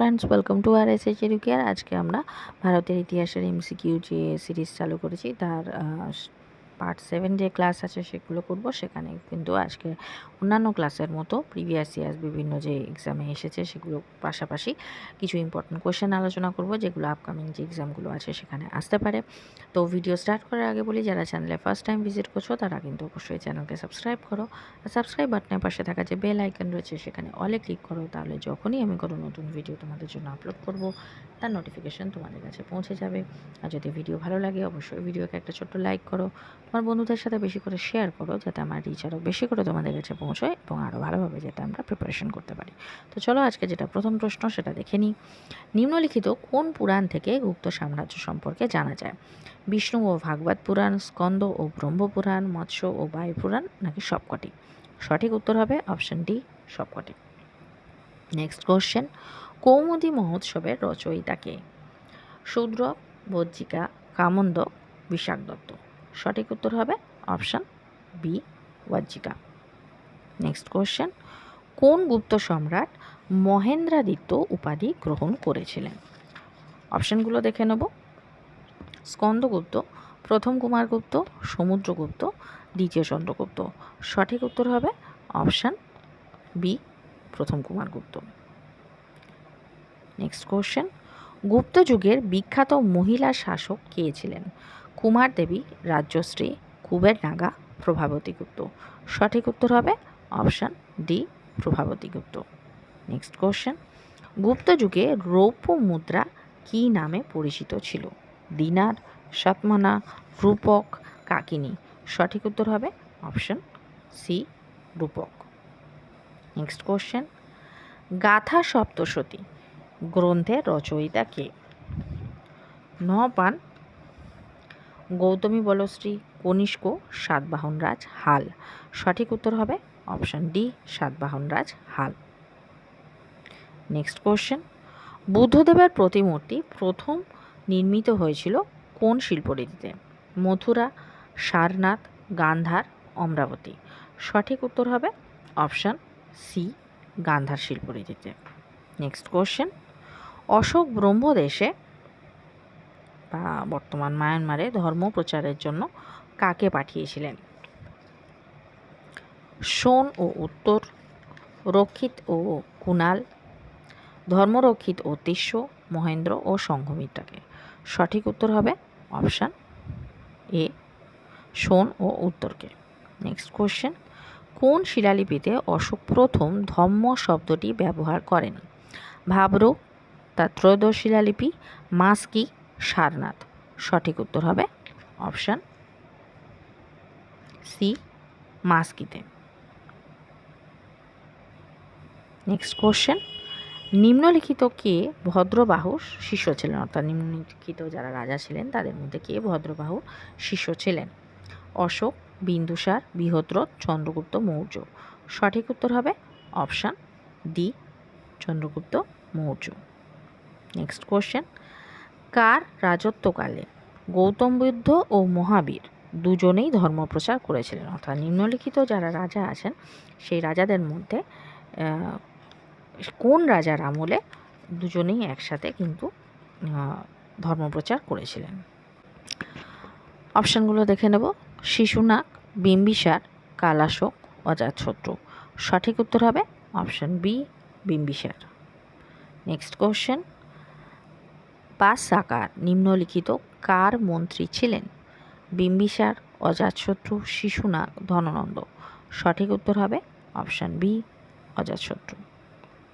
Friends welcome to R S H Educare আজকে আমরা ভারতের ইতিহাসের এমসিকিউ যে সিরিজ চালু করেছি, তার পার্ট সেভেন যে ক্লাস আছে সেগুলো করব। সেখানে কিন্তু আজকে অন্যান্য ক্লাসের মতো প্রিভিয়াস ইয়ার্স বিভিন্ন যে এক্সামে এসেছে সেগুলো পাশাপাশি কিছু ইম্পর্টেন্ট কোয়েশ্চেন আলোচনা করব, যেগুলো আপকামিং যে এক্সামগুলো আছে সেখানে আসতে পারে। তো ভিডিও স্টার্ট করার আগে বলি, যারা চ্যানেলে ফার্স্ট টাইম ভিজিট করছ, তারা কিন্তু অবশ্যই চ্যানেলকে সাবস্ক্রাইব করো। আর সাবস্ক্রাইব বাটনের পাশে থাকা যে বেল আইকন রয়েছে, সেখানে অলে ক্লিক করো। তাহলে যখনই আমি কোনো নতুন ভিডিও তোমাদের জন্য আপলোড করব, তার নোটিফিকেশন তোমাদের কাছে পৌঁছে যাবে। আর যদি ভিডিও ভালো লাগে, অবশ্যই ভিডিওকে একটা ছোট্ট লাইক করো। তোমার বন্ধুদের সাথে বেশি করে শেয়ার করো, যাতে আমার রিচ আরও বেশি করে তোমাদের কাছে পৌঁছয় এবং আরও ভালোভাবে যাতে আমরা প্রিপারেশন করতে পারি। তো চলো, আজকে যেটা প্রথম প্রশ্ন, সেটা দেখে নিই। নিম্নলিখিত কোন পুরাণ থেকে গুপ্ত সাম্রাজ্য সম্পর্কে জানা যায়? বিষ্ণু ও ভাগবত পুরাণ, স্কন্দ ও ব্রহ্মপুরাণ মৎস্য ও বায়ু পুরাণ নাকি সবকটি? সঠিক উত্তর হবে অপশন ডি সবকটি। নেক্সট কোশ্চেন কৌমুদি মহোৎসবের রচয়িতা কে? শূদ্র, বজ্জিকা, কামন্দ বিশাখ দত্ত সঠিক উত্তর হবে option B Vajjika next question কোন গুপ্ত সম্রাট মহেন্দ্রাদিত্য উপাধি গ্রহণ করেছিলেন? অপশানগুলো দেখে নেব। স্কন্দগুপ্ত, প্রথম কুমারগুপ্ত, সমুদ্রগুপ্ত, দ্বিতীয় চন্দ্রগুপ্ত। সঠিক উত্তর হবে অপশান বি, প্রথম কুমারগুপ্ত। নেক্সট কোশ্চেন গুপ্ত যুগের বিখ্যাত মহিলা শাসক কে ছিলেন? কুমার দেবী, রাজ্যশ্রী, কুবের নাগা, প্রভাবতী গুপ্ত। সঠিক উত্তর হবে option D, Prabhavati Gupta. Next question Gupta যুগে রৌপ্য মুদ্রা কী নামে পরিচিত ছিল? দিনার সাতমানা রূপক, কাকিনী। সঠিক উত্তর হবে অপশন সি রূপক। নেক্সট কোশ্চেন গাথা সপ্তশতী গ্রন্থের রচয়িতা কে? নপান গৌতমী বলশ্রী, কনিষ্ক সাতবাহন রাজ হাল। সঠিক উত্তর হবে অপশন ডি সাতবাহন রাজ হাল। নেক্সট কোশ্চেন বুদ্ধদেবের প্রতিমূর্তি প্রথম নির্মিত হয়েছিল কোন শিল্পরীতিতে? মথুরা, সারনাথ, গান্ধার, অমরাবতী। সঠিক উত্তর হবে অপশান সি, গান্ধার শিল্পরীতিতে। নেক্সট কোশ্চেন অশোক ব্রহ্মদেশে বা বর্তমান মায়ানমারে ধর্ম প্রচারের জন্য কাকে পাঠিয়েছিলেন? সোন ও উত্তর, রক্ষিত ও কুনাল, ধর্মরক্ষিত ও তিস্য, মহেন্দ্র ও সংঘমিত্রাকে। সঠিক উত্তর হবে অপশান এ, সোন ও উত্তরকে। নেক্সট কোশ্চেন কোন শিলালিপিতে অশোক প্রথম ধম্ম শব্দটি ব্যবহার করেন? ভাবরূপ তার ত্রয়োদশ শিলালিপি, মাস্কি, সারনাথ। সঠিক উত্তর হবে অপশান সি, মাস্কিতে। নেক্সট কোশ্চেন নিম্নলিখিত কে ভদ্রবাহুর শিষ্য ছিলেন? অর্থাৎ নিম্নলিখিত যারা রাজা ছিলেন, তাদের মধ্যে কে ভদ্রবাহুর শিষ্য ছিলেন? অশোক, বিন্দুসার বৃহদ্র চন্দ্রগুপ্ত, মৌর্য। সঠিক উত্তর হবে option D Chandragupta, Maurya. Next question কার রাজত্বকালে গৌতম বুদ্ধ ও মহাবীর দুজনেই ধর্মপ্রচার করেছিলেন? অর্থাৎ নিম্নলিখিত যারা রাজা আছেন, সেই রাজাদের মধ্যে কোন রাজার আমলে দুজনেই একসাথে কিন্তু ধর্মপ্রচার করেছিলেন? অপশানগুলো দেখে নেব। শিশুনাগ বিম্বিসার, কালাশোক, অজাতশত্রু। সঠিক উত্তর হবে option B Bimbisara. Next question সাকার নিম্নলিখিত কার মন্ত্রী ছিলেন? বিম্বিসার, অজাতশত্রু শিশুনাগ ধননন্দ। সঠিক উত্তর হবে option B Ajatashatru.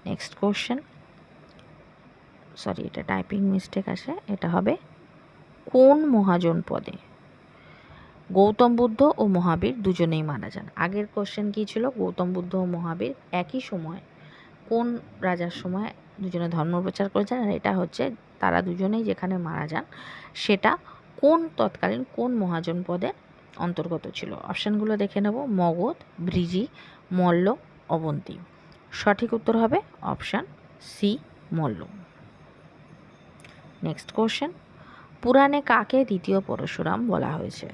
Next question sorry এটা টাইপিং মিস্টেক আছে এটা হবে, কোন মহাজন পদে গৌতম বুদ্ধ ও মহাবীর দুজনেই মারা যান? আগের কোশ্চেন কী ছিল? গৌতম বুদ্ধ ও মহাবীর একই সময় কোন রাজার সময় দুজনে ধর্ম প্রচার করেছেন? আর এটা হচ্ছে, তারা দুজনেই যেখানে মারা যান, সেটা কোন তৎকালীন কোন মহাজন পদে অন্তর্গত ছিল? অপশানগুলো দেখে নেব। মগধ, ব্রিজি, মল্ল, অবন্তী। সঠিক উত্তর হবে option C, Malla. Next question. পুরাণে কাকে দ্বিতীয় পরশুরাম বলা হয়েছে?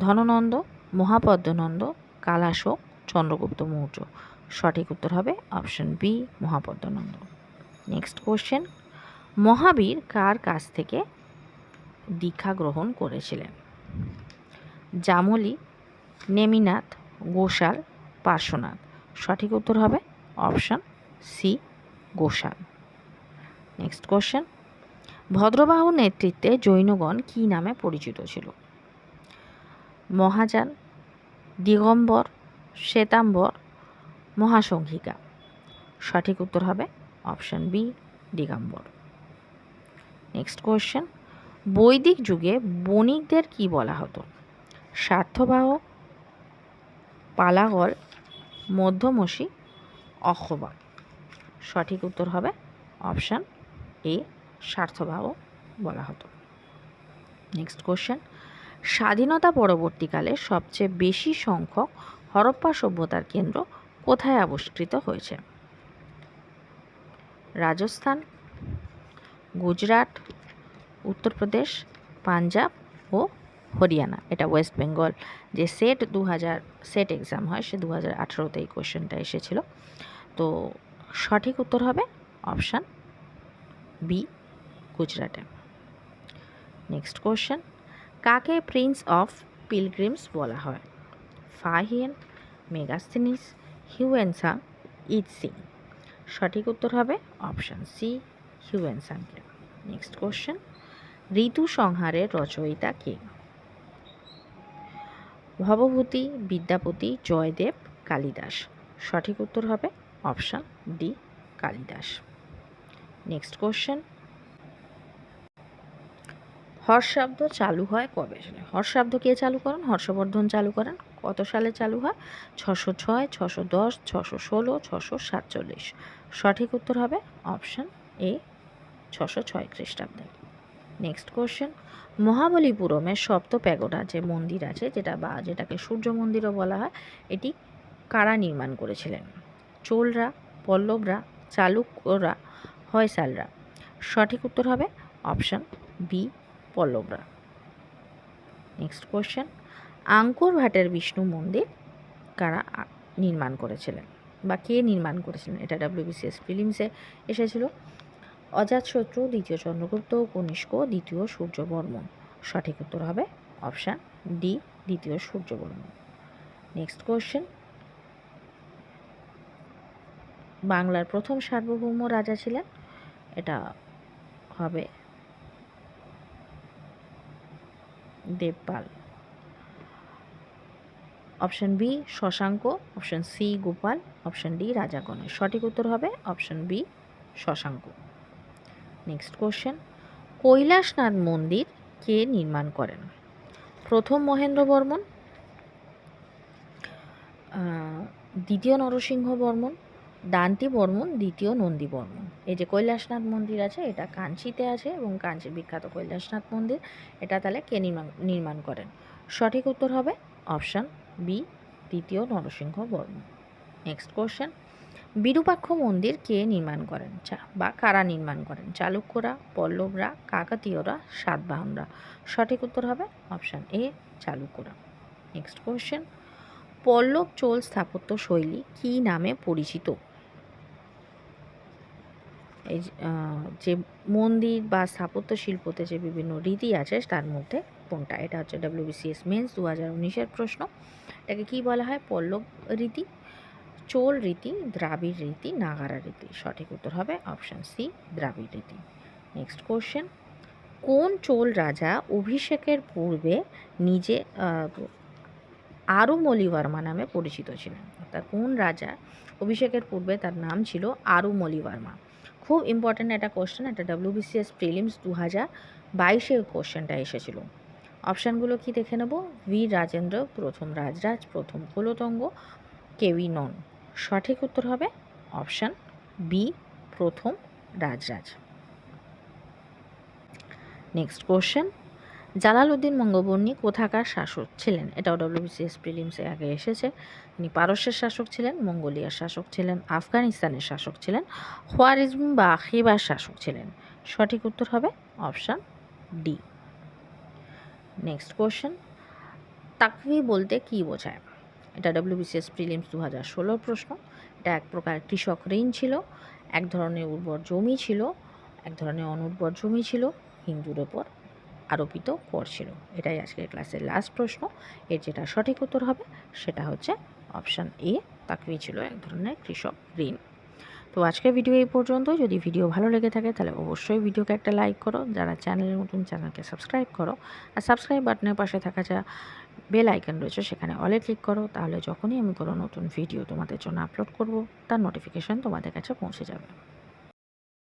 ধননন্দ, মহাপদ্মনন্দ, কালাশোক, চন্দ্রগুপ্ত মৌর্য। সঠিক উত্তর হবে option B, Mahapadmananda. Next question. Mahavira কার কাছ থেকে দীক্ষা গ্রহণ করেছিলেন? জামলি, নেমিনাথ গোশাল পার্শ্বনাথ। সঠিক উত্তর হবে option C Gosala next question ভদ্রবাহুর নেতৃত্বে জৈনগণ কী নামে পরিচিত ছিল? মহাযান, দিগম্বর, শ্বেতাম্বর মহাসংঘিকা সঠিক উত্তর হবে option B, Digambara. Next question বৈদিক যুগে বণিকদের কি বলা হতো? স্বার্থবাহ পালাগল মধ্যমসী অক্ষবাক সঠিক উত্তর হবে অপশান এ স্বার্থবাহ বলা হতো। নেক্সট কোশ্চেন স্বাধীনতা পরবর্তীকালে সবচেয়ে বেশি সংখ্যক হরপ্পা সভ্যতার কেন্দ্র কোথায় আবিষ্কৃত হয়েছে? রাজস্থান, গুজরাট, উত্তরপ্রদেশ, পাঞ্জাব ও হরিয়ানা, এটা ওয়েস্ট বেঙ্গল যে সেট দু হাজার সেট এক্সাম হয়, সে দু হাজার আঠেরোতে এই কোয়েশ্চেনটা এসেছিল। তো সঠিক উত্তর হবে অপশান বি গুজরাটে। নেক্সট কোশ্চেন কাকে প্রিন্স অফ পিলগ্রিমস বলা হয়? Fahien Megasthenes Hiuen Tsang I Tsing সঠিক উত্তর হবে অপশান সি হিউয়েনসাংকে। নেক্সট কোশ্চেন ঋতু সংহারের রচয়িতা কে? ভবভূতি বিদ্যাপতি জয়দেব কালিদাস। সঠিক উত্তর হবে option D, Kalidasa. Next question হর্ষাব্দ চালু হয় কবে? সালে হর্ষাব্দ কে চালু করেন? হর্ষবর্ধন চালু করেন। কত সালে চালু হয়? ছশো ছয়, ছশো দশ, ছশো ষোলো, ছশো সাতচল্লিশ। সঠিক উত্তর হবে অপশান এ, ছশো ছয় খ্রিস্টাব্দে। নেক্সট কোশ্চেন মহাবলীপুরমের সপ্ত প্যাগোডা যে মন্দির আছে, যেটা বা যেটাকে সূর্য মন্দিরও বলা হয়, এটি কারা নির্মাণ করেছিলেন? চোলরা, পল্লবরা, চালুক্যরা, হয়সালরা? সঠিক উত্তর হবে অপশান বি পল্লবরা। নেক্সট কোয়েশ্চেন আঙ্কুর ভাটের বিষ্ণু মন্দির কারা নির্মাণ করেছিলেন বা কে নির্মাণ করেছিলেন? এটা ডাব্লিউবিসিএস ফিলিমসে এসেছিল। অজাতশত্রু দ্বিতীয় চন্দ্রগুপ্ত, কনিষ্ক, দ্বিতীয় সূর্যবর্মন সঠিক উত্তর হবে অপশান ডি, দ্বিতীয় সূর্যবর্মন নেক্সট কোয়েশ্চেন বাংলার প্রথম সার্বভৌম রাজা ছিলেন। এটা হবে Devapala. Option B, Shashanka. Option C, Gopal. Option D, রাজা সঠিক উত্তর হবে option B, Shashanka. Next question Kailasanatha মন্দির কে নির্মাণ করেন? প্রথম মহেন্দ্র বর্মন দ্বিতীয় নরসিংহ বর্মন, দান্তি বর্মন, দ্বিতীয় নন্দী বর্মন। এই যে কৈলাসনাথ মন্দির আছে, এটা কাঞ্চিতে আছে এবং কাঞ্চির বিখ্যাত কৈলাসনাথ মন্দির, এটা তাহলে কে নির্মাণ নির্মাণ করেন? সঠিক উত্তর হবে অপশান বি, দ্বিতীয় নরসিংহ বর্মন। নেক্সট কোশ্চেন বিরূপাক্ষ মন্দির কে নির্মাণ করেন? বা কারা নির্মাণ করেন? চালুক্যরা, পল্লবরা, কাকাতীয়রা, সাতবাহনরা? সঠিক উত্তর হবে অপশান এ, চালুক্যরা। নেক্সট কোয়েশ্চেন পল্লব চোল স্থাপত্য শৈলী কী নামে পরিচিত? এই যে মন্দির বা স্থাপত্য শিল্পতে যে বিভিন্ন রীতি আছে, তার মধ্যে কোনটা? এটা হচ্ছে ডাব্লিউবিসিএস মেন্স দু হাজার উনিশের প্রশ্ন। এটাকে কী বলা হয়? পল্লব রীতি? চোল রীতি, দ্রাবিড় রীতি, নাগারা রীতি। সঠিক উত্তর হবে অপশান সি, দ্রাবিড় রীতি। নেক্সট কোশ্চেন কোন চোল রাজা অভিষেকের পূর্বে নিজে আরু মলিবর্মা নামে পরিচিত ছিলেন? অর্থাৎ কোন রাজা অভিষেকের পূর্বে তার নাম ছিল আরু মলিবর্মা খুব ইম্পর্ট্যান্ট একটা কোশ্চেন এটা ডাব্লিউবিসিএস প্রিলিমস দু হাজার বাইশে কোশ্চেনটা এসেছিল। অপশানগুলো কি দেখে নেব? বীর রাজেন্দ্র, প্রথম রাজরাজ, প্রথম কুলতঙ্গ কেউই নন। সঠিক উত্তর হবে অপশান বি, প্রথম Rajaraja. Next question Jalaluddin Mangbarni কোথাকার শাসক ছিলেন? এটাও ডব্লিউবিসিএস প্রিলিমসে আগে এসেছে। তিনি পারস্যের শাসক ছিলেন, মঙ্গোলিয়ার শাসক ছিলেন, আফগানিস্তানের শাসক ছিলেন খোয়ারিজম বা খিবার শাসক ছিলেন। সঠিক উত্তর হবে অপশান ডি। নেক্সট কোশ্চেন তাকভি বলতে কি বোঝায়? এটা ডব্লিউবিসিএস প্রিলিমস দু হাজার ষোলোর প্রশ্ন। এটা এক প্রকার কৃষক ঋণ ছিল, এক ধরনের উর্বর জমি ছিল, এক ধরনের অনুর্বর জমি ছিল, হিন্দুর ওপর আরোপিত কর ছিল। এটাই আজকের ক্লাসের লাস্ট প্রশ্ন। এর যেটা সঠিক উত্তর হবে, সেটা হচ্ছে অপশান এ তাকরি ছিল এক ধরনের কৃষক ঋণ। তো আজকের ভিডিও এই পর্যন্ত। যদি ভিডিও ভালো লেগে থাকে, তাহলে অবশ্যই ভিডিওকে একটা লাইক করো। যারা চ্যানেলের নতুন চ্যানেলকে সাবস্ক্রাইব করো। আর সাবস্ক্রাইব বাটনের পাশে থাকা যা বেল আইকন রয়েছে, সেখানে অলে ক্লিক করো। তাহলে যখনই আমি কোনো নতুন ভিডিও তোমাদের জন্য আপলোড করব, তার নোটিফিকেশান তোমাদের কাছে পৌঁছে যাবে।